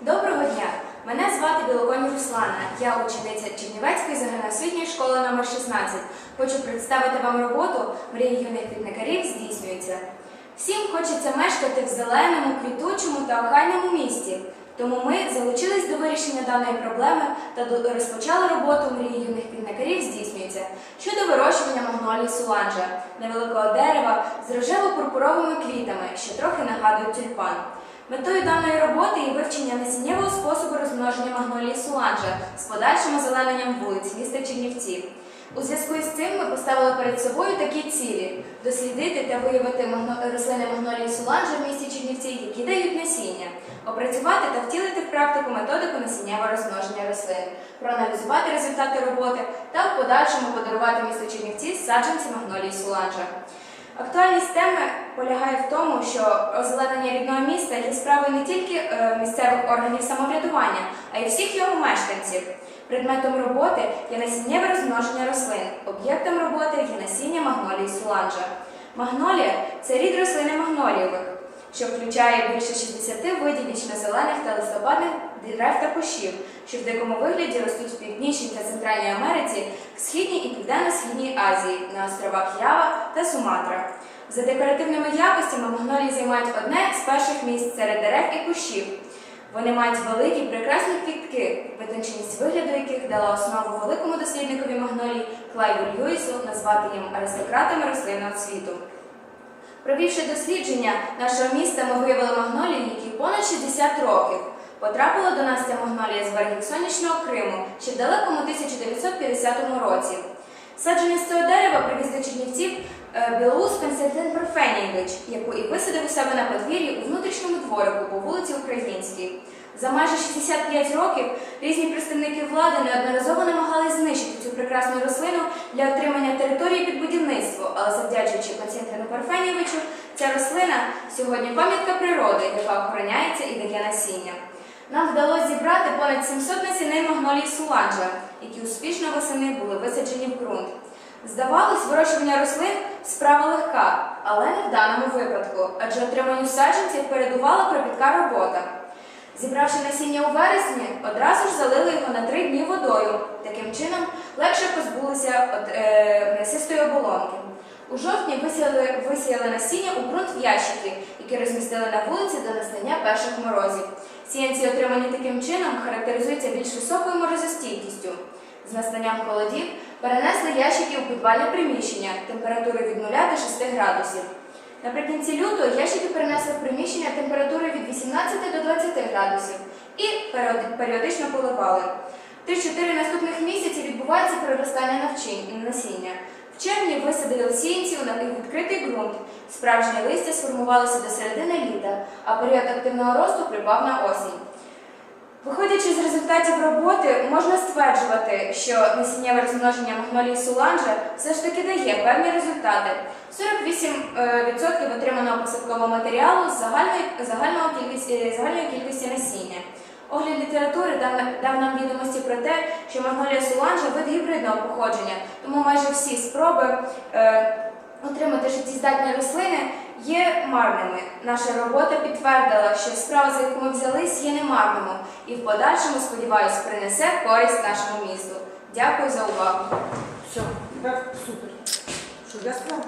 Доброго дня! Мене звати Білоконь Руслана. Я учениця Чернівецької загальноосвітньої школи номер 16. Хочу представити вам роботу Мрії юних квітникарів здійснюється. Всім хочеться мешкати в зеленому, квітучому та охайному місті. Тому ми залучились до вирішення даної проблеми та розпочали роботу мрії юних квітникарів здійснюється щодо вирощування магнолії суланжа, невеликого дерева з рожево-пурпуровими квітами, що трохи нагадують тюльпан. Метою даної роботи є вивчення насіннєвого способу розмноження магнолії суланжа з подальшим озелененням вулиць міста Чернівці. У зв'язку із цим ми поставили перед собою такі цілі: дослідити та виявити рослини магнолії суланжа в місті Чернівці, які дають насіння, опрацювати та втілити в практику методику насіннєвого розмноження рослин, проаналізувати результати роботи та в подальшому подарувати місту Чернівці саджанці магнолії суланжа. Актуальність теми полягає в тому, що озеленення рідного міста є справою не тільки е, місцевих органів самоврядування, а й всіх його мешканців. Предметом роботи є насіннєве розмноження рослин. Об'єктом роботи є насіння магнолії суланжа. Магнолія це рід рослини магнолієвих, що включає більше 60 видів вічно-зелених та листопадних дерев та кущів, що в дикому вигляді ростуть в Північній та Центральній Америці, Східній і Південно-Східній Азії, на островах Ява та Суматра. За декоративними якостями магнолії займають одне з перших місць серед дерев і кущів. Вони мають великі прекрасні квітки, витонченість вигляду яких дала основу великому дослідникові магнолій Клайву Льюісу назвати їм аристократами рослинного світу. Провівши дослідження нашого міста, ми виявили магнолії, які понад 60 років. Потрапила до нас ця магнолія з берегів сонячного Криму ще в далекому 1950 році. Саджаність цього дерева привіз до Чернівців е, білоус Константин Парфенійович, яку і висадив у себе на подвір'ї у внутрішньому дворику по вулиці Українській. За майже 65 років різні представники влади неодноразово цю прекрасну рослину для отримання території під будівництво, але завдячуючи Константину Парфенійовичу, ця рослина сьогодні пам'ятка природи, яка охороняється і дає насіння. Нам вдалося зібрати понад 700 насінин магнолії суланжа, які успішно восени були висаджені в ґрунт. Здавалось, вирощування рослин справа легка, але не в даному випадку, адже отриманню саджанців передувала кропітка робота. Зібравши насіння у вересні, одразу ж залили його на три дні водою. Таким чином легше позбулися от, е, м'ясистої оболонки. У жовтні висіяли, висіяли насіння у ґрунт в ящики, які розмістили на вулиці до настання перших морозів. Сіянці, отримані таким чином, характеризуються більш високою морозостійкістю. З настанням холодів перенесли ящики у підвальне приміщення температурою від 0 до 6 градусів. Наприкінці лютого ящики перенесли в приміщення температури від 18 до 20 градусів і періодично поливали. 3-4 наступних місяці відбувається проростання і насіння. В червні висадили сіянців на відкритий ґрунт. Справжнє листя сформувалося до середини літа, а період активного росту припав на осінь. Виходячи з результатів роботи, можна стверджувати, що насіннєве розмноження магнолії суланжа все ж таки дає певні результати. 48% отриманого посадкового матеріалу з загальної, загального кількості, загальної кількості насіння. Огляд літератури дав нам відомості про те, що магнолія суланжа вид гібридного походження, тому майже всі спроби е, отримати життєздатні рослини є марними. Наша робота підтвердила, що справа, за яку ми взялись, є немарними і в подальшому, сподіваюсь, принесе користь нашому місту. Дякую за увагу. Все, супер. Що, я сказала?